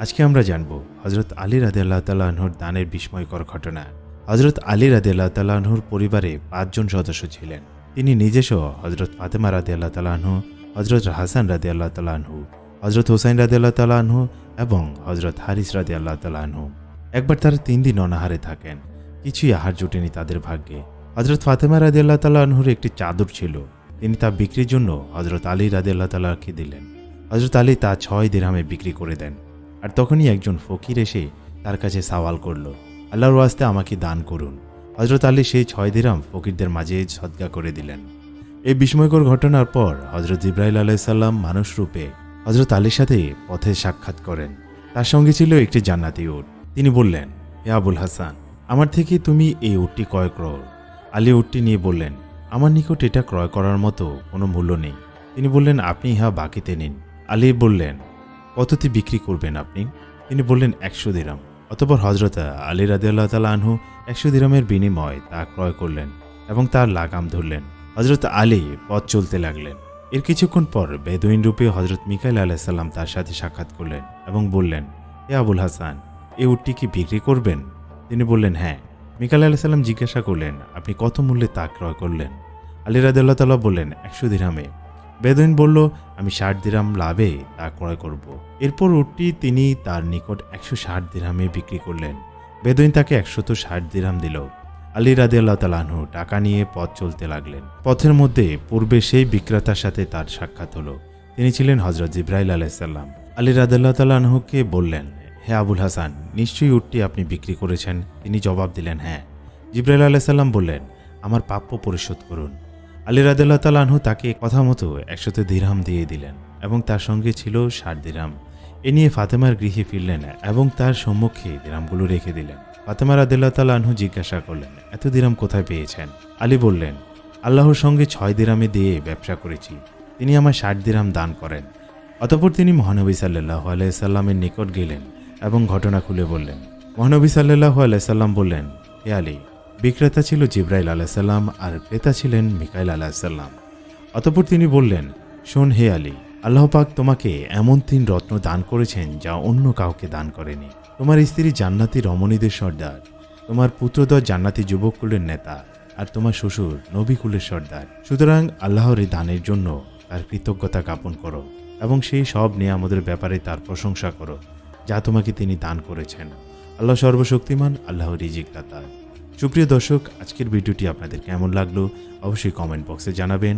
আজকে আমরা জানব হজরত আলী রাদে আল্লাহ তাল্লাহর দানের বিস্ময়কর ঘটনা। হজরত আলী রাদে আল্লাহ তাল্লাহর পরিবারে পাঁচজন সদস্য ছিলেন। তিনি নিজেসহ হজরত ফাতেমা রাদে আল্লাহ তাল্লাহ্ন হজরত হাসান রাদে আল্লাহ তাল্লাহ্ন হজরত হোসাইন রাদে আল্লাহ তাল্লাহ্ন এবং হজরত হারিস রাদে আল্লাহ তাল্লাহ্ন একবার তারা তিন দিন অনাহারে থাকেন। কিছুই আহার জুটেনি তাদের ভাগ্যে। হজরত ফাতেমা রাদে আল্লাহ তাল্লাহ্নর একটি চাদর ছিল। তিনি তা বিক্রির জন্য হজরত আলী রাদে আল্লাহ তাল্লাহকে দিলেন। হজরত আলী তা ছয় দিরহামে বিক্রি করে দেন। আর তখনই একজন ফকির এসে তার কাছে সওয়াল করল, আল্লাহর ওয়াস্তে আমাকে দান করুন। হজরত আলী সেই ছয় দিরাম ফকিরদের মাঝে সদ্গা করে দিলেন। এই বিস্ময়কর ঘটনার পর হজরত ইব্রাহিল আলাইসাল্লাম মানুষ রূপে হজরত আলীর সাথে পথে সাক্ষাৎ করেন। তার সঙ্গে ছিল একটি জান্নাতি উট। তিনি বললেন হে আবুল হাসান, আমার থেকে তুমি এই উটটি ক্রয় করো। আলী উটটি নিয়ে বললেন, আমার নিকট এটা ক্রয় করার মতো কোনো মূল্য নেই। তিনি বললেন, আপনি ইহা বাকিতে নিন। আলী বললেন কতটি বিক্রি করবেন আপনি। তিনি বললেন, একশো দিরাম। অতপর হজরত আলী রাদিয়াল্লাহ তালা আনহু একশো দিরামের বিনিময় তা ক্রয় করলেন এবং তার লাগাম ধরলেন। হজরত আলী পথ চলতে লাগলেন। এর কিছুক্ষণ পর বেদুইন রূপে হজরত মিকাইল আলাহিসাল্লাম তার সাথে সাক্ষাৎ করলেন এবং বললেন হে আবুল হাসান এই উটটি কি বিক্রি করবেন? তিনি বললেন হ্যাঁ। মিকাইল আলাহিসাল্লাম জিজ্ঞাসা করলেন, আপনি কত মূল্যে তা ক্রয় করলেন? আলী রাদিয়াল্লাহ তাল্লাহ বললেন, একশো দিরহামে বেদুইন বলল, আমি ষাট দিরাম লাভে তা ক্রয় করব। এরপর উটটি তিনি তার নিকট একশো ষাট দিরহামে বিক্রি করলেন। বেদুইন তাকে একশত ষাট দিরহাম দিল। আলী রাদে আল্লাহ তালাহু টাকা নিয়ে পথ চলতে লাগলেন। পথের মধ্যে পূর্বে সেই বিক্রেতার সাথে তার সাক্ষাৎ হলো। তিনি ছিলেন হজরত জিব্রাইল আলাইসাল্লাম আলী রাদাল্লাহ তালাহুকে বললেন, হে আবুল হাসান, নিশ্চয়ই উটটি আপনি বিক্রি করেছেন? তিনি জবাব দিলেন হ্যাঁ। জিব্রাইল আলাইসাল্লাম বললেন, আমার প্রাপ্য পরিশোধ করুন। আলী রাদিল্লাহ তালাহু তাকে কথা মতো একশত দিরহাম দিয়ে দিলেন এবং তার সঙ্গে ছিল ষাট দিরহাম। এ নিয়ে ফাতেমার গৃহে ফিরলেন এবং তার সম্মুখে দিরামগুলো রেখে দিলেন। ফাতেমা রাদিল্লাহ তালাহু জিজ্ঞাসা করলেন, এত দিরাম কোথায় পেয়েছেন? আলী বললেন, আল্লাহর সঙ্গে ছয় দিরামে দিয়ে ব্যবসা করেছি। তিনি আমার ষাট দিরাম দান করেন। অতপর তিনি মহানবী সাল্লাহ আলাইসাল্লামের নিকট গেলেন এবং ঘটনা খুলে বললেন। মহানবী সাল্লাহ আলাইসাল্লাম বললেন, হে আলী বিক্রেতা ছিল জিব্রাইল আলাহিসাল্লাম আর ক্রেতা ছিলেন মিকাইল আলাহিসাল্লাম অতপর তিনি বললেন, শোন হে আলী, আল্লাহ পাক তোমাকে এমন তিন রত্ন দান করেছেন যা অন্য কাউকে দান করেনি। তোমার স্ত্রী জান্নাতি রমণীদের সর্দার, তোমার পুত্রদর জান্নাতি যুবককুলের নেতা, আর তোমার শ্বশুর নবীকুলের সর্দার। সুতরাং আল্লাহর এই দানের জন্য তার কৃতজ্ঞতা জ্ঞাপন করো এবং সেই সব নিয়ে আমাদের ব্যাপারে তার প্রশংসা করো, যা তোমাকে তিনি দান করেছেন। আল্লাহ সর্বশক্তিমান আল্লাহ রিজিক দাতা সুপ্রিয় দর্শক আজকের ভিডিওটি আপনাদের কেমন লাগল? অবশ্যই কমেন্ট বক্সে জানাবেন।